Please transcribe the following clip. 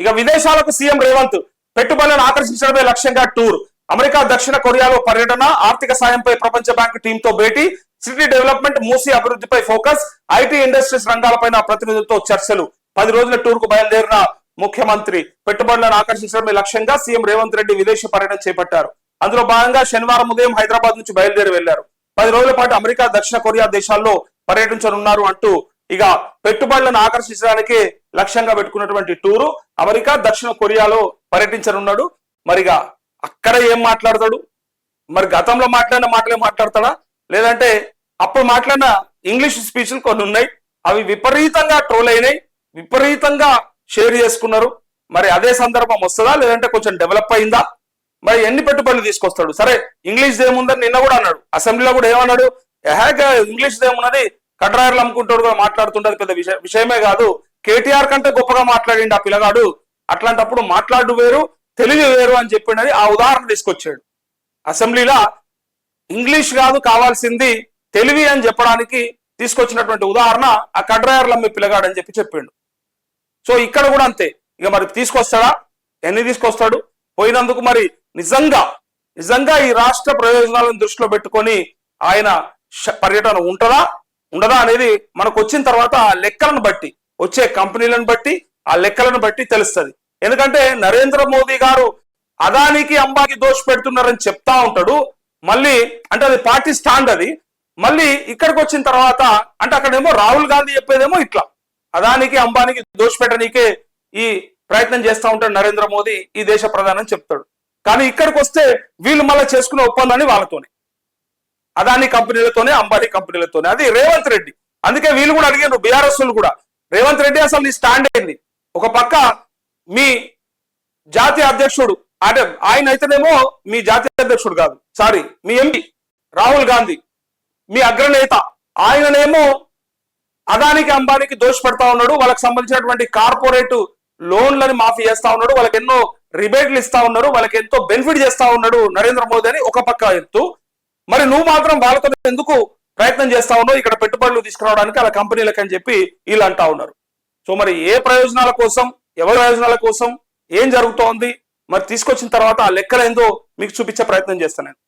ఇక విదేశాలకు సీఎం రేవంత్ పెట్టుబడులను ఆకర్షించడమే లక్ష్యంగా టూర్. అమెరికా దక్షిణ కొరియాలో పర్యటన ఆర్థిక సాయంపై ప్రపంచ బ్యాంక్ టీంతో భేటీ సిటీ డెవలప్మెంట్ మూసి అభివృద్ధిపై ఫోకస్ ఐటీ ఇండస్ట్రీస్ రంగాలపైన ప్రతినిధులతో చర్చలు. పది రోజుల టూర్కు బయలుదేరిన ముఖ్యమంత్రి పెట్టుబడులను ఆకర్షించడమే లక్ష్యంగా సీఎం రేవంత్ రెడ్డి విదేశీ పర్యటన చేపట్టారు. అందులో భాగంగా శనివారం ఉదయం హైదరాబాద్ నుంచి బయలుదేరి వెళ్ళారు. పది రోజుల పాటు అమెరికా దక్షిణ కొరియా దేశాల్లో పర్యటించనున్నారు అంటూ ఇక పెట్టుబడులను ఆకర్షించడానికి లక్ష్యంగా పెట్టుకున్నటువంటి టూరు అమెరికా దక్షిణ కొరియాలో పర్యటించనున్నాడు. మరిగా అక్కడ ఏం మాట్లాడతాడు? మరి గతంలో మాట్లాడిన మాటలే మాట్లాడతాడా? లేదంటే అప్పుడు మాట్లాడిన ఇంగ్లీష్ స్పీచ్లు కొన్ని ఉన్నాయి. అవి విపరీతంగా ట్రోల్ అయినాయి. విపరీతంగా షేర్ చేసుకున్నారు. మరి అదే సందర్భం వస్తుందా? లేదంటే కొంచెం డెవలప్ అయిందా? మరి ఎన్ని పెట్టుబడులు తీసుకొస్తాడు? సరే ఇంగ్లీష్ ఏముందని నిన్న కూడా అన్నాడు. అసెంబ్లీలో కూడా ఏమన్నాడు? ఎహాక ఇంగ్లీష్ ఏమున్నది? కట్రాయర్లు అమ్ముకుంటాడు కూడా మాట్లాడుతుంటది పెద్ద విషయ విషయమే కాదు. కేటీఆర్ కంటే గొప్పగా మాట్లాడిండు ఆ పిల్లగాడు. అట్లాంటప్పుడు మాట్లాడు వేరు తెలుగు వేరు అని చెప్పిండని ఆ ఉదాహరణ తీసుకొచ్చాడు. అసెంబ్లీలో ఇంగ్లీష్ కాదు కావాల్సింది తెలివి అని చెప్పడానికి తీసుకొచ్చినటువంటి ఉదాహరణ ఆ కడ్రాయర్లు అమ్మే పిల్లగాడు అని చెప్పి చెప్పిండు. సో ఇక్కడ కూడా అంతే. ఇక మరి తీసుకొస్తాడా? ఎన్ని తీసుకొస్తాడు? పోయినందుకు మరి నిజంగా నిజంగా ఈ రాష్ట్ర ప్రయోజనాలను దృష్టిలో పెట్టుకొని ఆయన పర్యటన ఉంటుందా? ఉండదా అనేది మనకు వచ్చిన తర్వాత ఆ లెక్కలను బట్టి వచ్చే కంపెనీలను బట్టి ఆ లెక్కలను బట్టి తెలుస్తది. ఎందుకంటే నరేంద్ర మోదీ గారు అదానికి అంబాకి దోష పెడుతున్నారని చెప్తా ఉంటాడు. మళ్ళీ అంటే అది పార్టీ స్టాండ్ అది. మళ్ళీ ఇక్కడికి వచ్చిన తర్వాత అంటే అక్కడేమో రాహుల్ గాంధీ చెప్పేదేమో ఇట్లా. అదానికి అంబానికి దోష పెట్టడానికే ఈ ప్రయత్నం చేస్తా ఉంటాడు నరేంద్ర మోదీ ఈ దేశ ప్రధాని చెప్తాడు. కానీ ఇక్కడికి వస్తే వీళ్ళు మళ్ళీ చేసుకునే ఒప్పందాన్ని వాళ్ళతోనే. అదాని కంపెనీలతోనే అంబానీ కంపెనీలతోనే. అది రేవంత్ రెడ్డి. అందుకే వీళ్ళు కూడా అడిగారు బీఆర్ఎస్ కూడా. రేవంత్ రెడ్డి అసలు నీ స్టాండ్ అయింది ఒక పక్క మీ జాతీయ అధ్యక్షుడు అంటే ఆయన అయితేనేమో మీ జాతీయ అధ్యక్షుడు కాదు. సారీ మీ ఎంపీ రాహుల్ గాంధీ మీ అగ్రనేత. ఆయననేమో అదానికి అంబానికి దోషపెడతా ఉన్నాడు వాళ్ళకి సంబంధించినటువంటి కార్పొరేట్ లోన్లను మాఫీ చేస్తా ఉన్నాడు వాళ్ళకి ఎన్నో రిబేట్లు ఇస్తా ఉన్నారు వాళ్ళకి ఎంతో బెనిఫిట్ చేస్తా ఉన్నాడు నరేంద్ర మోదీ అని ఒక పక్క ఎత్తు. మరి నువ్వు మాత్రం వాళ్ళతో ఎందుకు ప్రయత్నం చేస్తా ఉన్నారు ఇక్కడ పెట్టుబడులు తీసుకురావడానికి అలా కంపెనీలకు అని చెప్పి వీళ్ళు అంటా ఉన్నారు. సో మరి ఏ ప్రయోజనాల కోసం ఎవరి ప్రయోజనాల కోసం ఏం జరుగుతోంది మరి తీసుకొచ్చిన తర్వాత ఆ లెక్కలేందో మీకు చూపించే ప్రయత్నం చేస్తాను నేను.